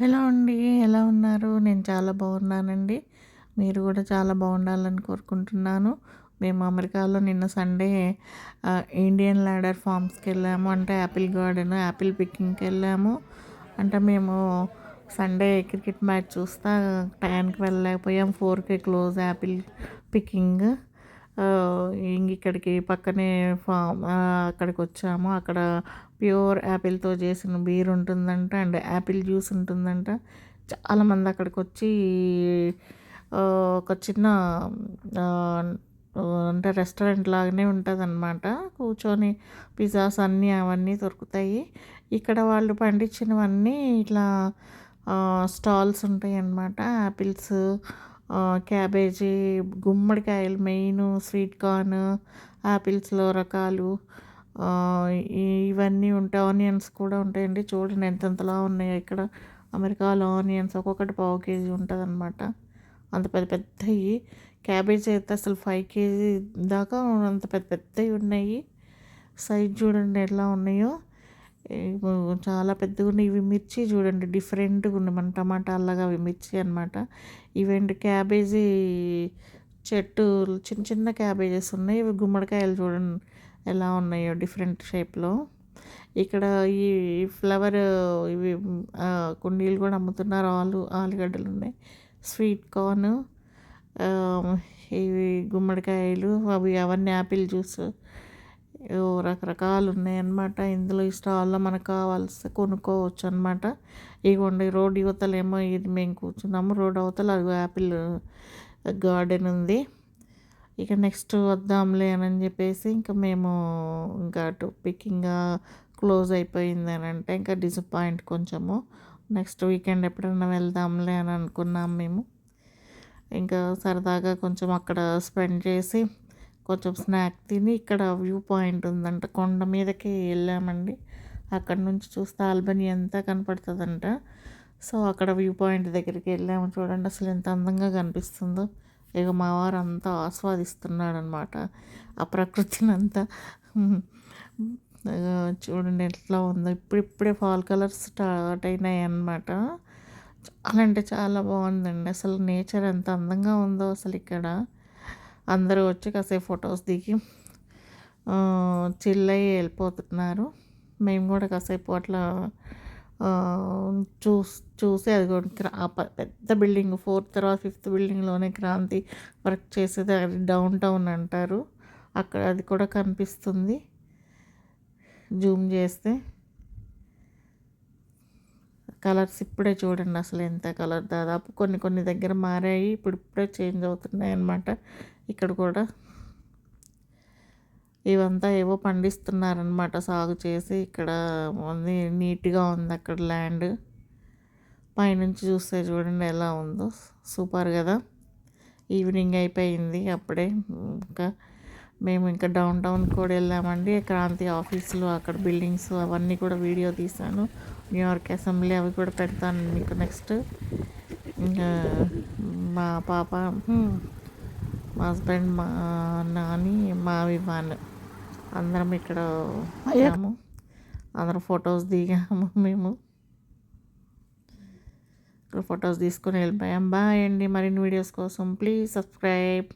Hello అండి? ఎలా ఉన్నారు? నేను చాలా బాగున్నానండి. మీరు కూడా చాలా బాగుండాలని కోరుకుంటున్నాను. మేము అమెరికాలో నిన్న సండే ఇండియన్ ల్యాడర్ ఫార్మ్స్కి వెళ్ళాము. అంటే యాపిల్ గార్డెన్ యాపిల్ పికింగ్కి వెళ్ళాము. అంటే మేము సండే క్రికెట్ మ్యాచ్ చూస్తా టైంకి వెళ్ళలేకపోయాం. ఫోర్కే క్లోజ్ యాపిల్ పికింగ్ ఇక్కడికి పక్కనే ఫామ్ అక్కడికి వచ్చాము అక్కడ ప్యూర్ యాపిల్తో చేసిన బీర్ ఉంటుందంట అండ్ యాపిల్ జ్యూస్ ఉంటుందంట. చాలామంది అక్కడికి వచ్చి ఒక చిన్న అంటే రెస్టారెంట్ లాగానే ఉంటుంది అనమాట కూర్చొని పిజ్జాస్ అన్నీ అవన్నీ దొరుకుతాయి. ఇక్కడ వాళ్ళు పండించినవన్నీ ఇట్లా స్టాల్స్ ఉంటాయి అన్నమాట యాపిల్స్ క్యాబేజీ గుమ్మడికాయలు మెయిన్ స్వీట్ కార్న్ యాపిల్స్లో రకాలు ఇవన్నీ ఉంటాయి. ఆనియన్స్ కూడా ఉంటాయండి. చూడండి ఎంతెంతలా ఉన్నాయో ఇక్కడ. అమెరికాలో ఆనియన్స్ ఒక్కొక్కటి పావు కేజీ ఉంటుంది అనమాట అంత పెద్ద పెద్దవి క్యాబేజీ అయితే అసలు ఫైవ్ కేజీ దాకా అంత పెద్ద పెద్దవి ఉన్నాయి. సైజ్ చూడండి ఎలా ఉన్నాయో. చాలా పెద్దగా ఉన్నాయి. ఇవి మిర్చి చూడండి డిఫరెంట్గా ఉన్నాయి. మన టమాటాలాగా అవి మిర్చి అనమాట ఇవేంటి క్యాబేజీ చెట్టు చిన్న చిన్న క్యాబేజెస్ ఉన్నాయి. ఇవి గుమ్మడికాయలు చూడండి ఎలా ఉన్నాయో డిఫరెంట్ షేప్లో. ఇక్కడ ఈ ఫ్లవర్ ఇవి కుండీలు కూడా అమ్ముతున్నారు. ఆలు ఆలుగడ్డలు ఉన్నాయి. స్వీట్ కార్న్ ఇవి గుమ్మడికాయలు అవి అవన్నీ యాపిల్ జ్యూస్. రకరకాలు ఉన్నాయన్నమాట ఇందులో ఈ స్టాల్లో మనకు కావాల్సి కొనుక్కోవచ్చు అనమాట ఇగోండి రోడ్ యువతలేమో ఇది మేము కూర్చున్నాము. రోడ్ అవతల అది యాపిల్ గార్డెన్ ఉంది. ఇక నెక్స్ట్ వద్దాంలే అని చెప్పేసి ఇంకా మేము ఇంకా అటు పికింగ్ క్లోజ్ అయిపోయింది అని అంటే ఇంకా డిసప్పాయింట్ కొంచెము. నెక్స్ట్ వీకెండ్ ఎప్పుడైనా వెళ్దాంలే అని అనుకున్నాం మేము. ఇంకా సరదాగా కొంచెం అక్కడ స్పెండ్ చేసి కొంచెం స్నాక్ తిని ఇక్కడ వ్యూ పాయింట్ ఉందంట. కొండ మీదకి వెళ్ళామండి. అక్కడ నుంచి చూస్తే ఆల్బనీ ఎంత కనపడుతుందంట. సో అక్కడ వ్యూ పాయింట్ దగ్గరికి వెళ్ళాము చూడండి. అసలు ఎంత అందంగా కనిపిస్తుందో. ఇక మా వారు అంతా ఆస్వాదిస్తున్నాడనమాట ఆ ప్రకృతిని అంతా చూడండి ఎట్లా ఉందో. ఇప్పుడిప్పుడే ఫాల్ కలర్స్ స్టార్ట్ అయినాయి అన్నమాట చాలా అంటే చాలా బాగుందండి. అసలు నేచర్ ఎంత అందంగా ఉందో అసలు ఇక్కడ. అందరూ వచ్చి కాసేపు ఫొటోస్ దిగి చిల్లయ్యి వెళ్ళిపోతున్నారు. మేము కూడా కాసేపు అట్లా చూస్ చూసి అది కూడా పెద్ద బిల్డింగ్ ఫోర్త్ తర్వాత ఫిఫ్త్ బిల్డింగ్లోనే క్రాంతి వర్క్ చేసేది అది డౌన్ టౌన్ అంటారు. అక్కడ అది కూడా కనిపిస్తుంది. జూమ్ చేస్తే కలర్స్ ఇప్పుడే చూడండి అసలు ఎంత కలర్. దాదాపు కొన్ని కొన్ని దగ్గర మారాయి ఇప్పుడు ఇప్పుడే చేంజ్ అవుతున్నాయి అన్నమాట. ఇక్కడ కూడా ఇవంతా ఏవో పండిస్తున్నారనమాట సాగు చేసి ఇక్కడ ఉంది నీట్గా ఉంది అక్కడ ల్యాండ్. పైనుంచి చూస్తే చూడండి ఎలా ఉందో. సూపర్ కదా. ఈవినింగ్ అయిపోయింది అప్పుడే. ఇంకా మేము ఇంకా డౌన్ టౌన్ కూడా వెళ్ళామండి. క్రాంతి ఆఫీసులు అక్కడ బిల్డింగ్స్ అవన్నీ కూడా వీడియో తీశాను. న్యూయార్క్ అసెంబ్లీ అవి కూడా పెడతాను మీకు నెక్స్ట్ ఇంకా మా పాప మా హస్బెండ్ మా నాని మా వివాన్ అందరం ఇక్కడ అయ్యాము అందరం ఫొటోస్ దిగాము మేము. ఇక్కడ ఫొటోస్ తీసుకొని వెళ్ళిపోయాం. బాయ్ అండి. మరిన్ని వీడియోస్ కోసం ప్లీజ్ సబ్స్క్రైబ్